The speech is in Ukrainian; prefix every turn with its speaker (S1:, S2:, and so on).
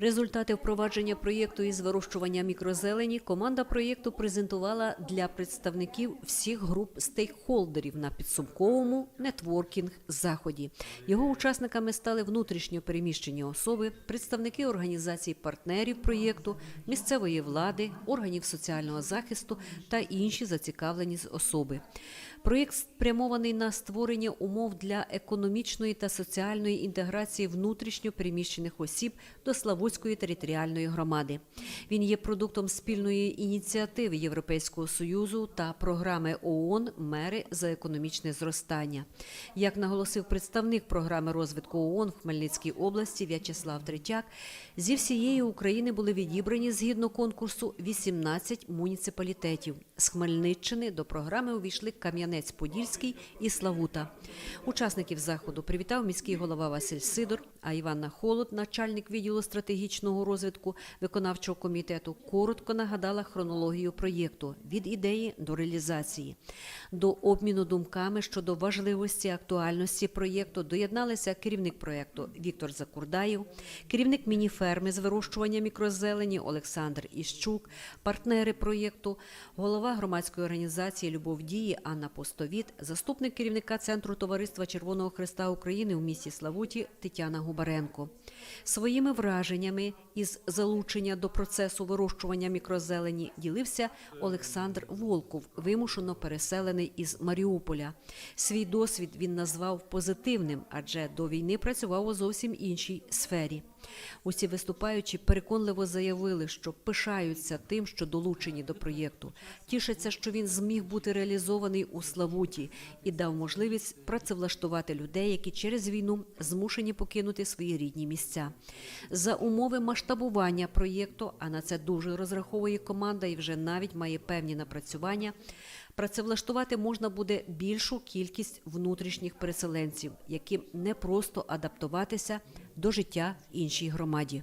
S1: Результати впровадження проєкту із вирощування мікрозелені команда проєкту презентувала для представників всіх груп стейкхолдерів на підсумковому нетворкінг заході. Його учасниками стали внутрішньо переміщені особи, представники організацій партнерів проєкту, місцевої влади, органів соціального захисту та інші зацікавлені особи. Проєкт спрямований на створення умов для економічної та соціальної інтеграції внутрішньо переміщених осіб до Славутської територіальної громади. Він є продуктом спільної ініціативи Європейського союзу та програми ООН Мери за економічне зростання. Як наголосив представник програми розвитку ООН в Хмельницькій області В'ячеслав Третяк, зі всієї України були відібрані згідно конкурсу 18 муніципалітетів. З Хмельниччини до програми увійшли Кам'янець-Подільський і Славута. Учасників заходу привітав міський голова Василь Сидор, а Іванна Холод, начальник відділу стратегічного розвитку виконавчого комітету, коротко нагадала хронологію проєкту від ідеї до реалізації. До обміну думками щодо важливості актуальності проєкту доєдналися керівник проєкту Віктор Закурдаєв, керівник мініферми з вирощування мікрозелені Олександр Іщук, партнери проєкту, голова громадської організації Любов дії Анна Постовіт, заступник керівника Центру товариства Червоного Христа України у місті Славуті Тетяна Губаренко. Своїми враженнями із залучення до процесу вирощування мікрозелені ділився Олександр Волков, вимушено переселений із Маріуполя. Свій досвід він назвав позитивним, адже до війни працював у зовсім іншій сфері. Усі виступаючі переконливо заявили, що пишаються тим, що долучені до проєкту, тішаться, що він зміг бути реалізований у Славуті і дав можливість працевлаштувати людей, які через війну змушені покинути свої рідні місця. За умови масштабування проєкту, а на це дуже розраховує команда і вже навіть має певні напрацювання. Працевлаштувати можна буде більшу кількість внутрішніх переселенців, яким не просто адаптуватися до життя іншій громаді.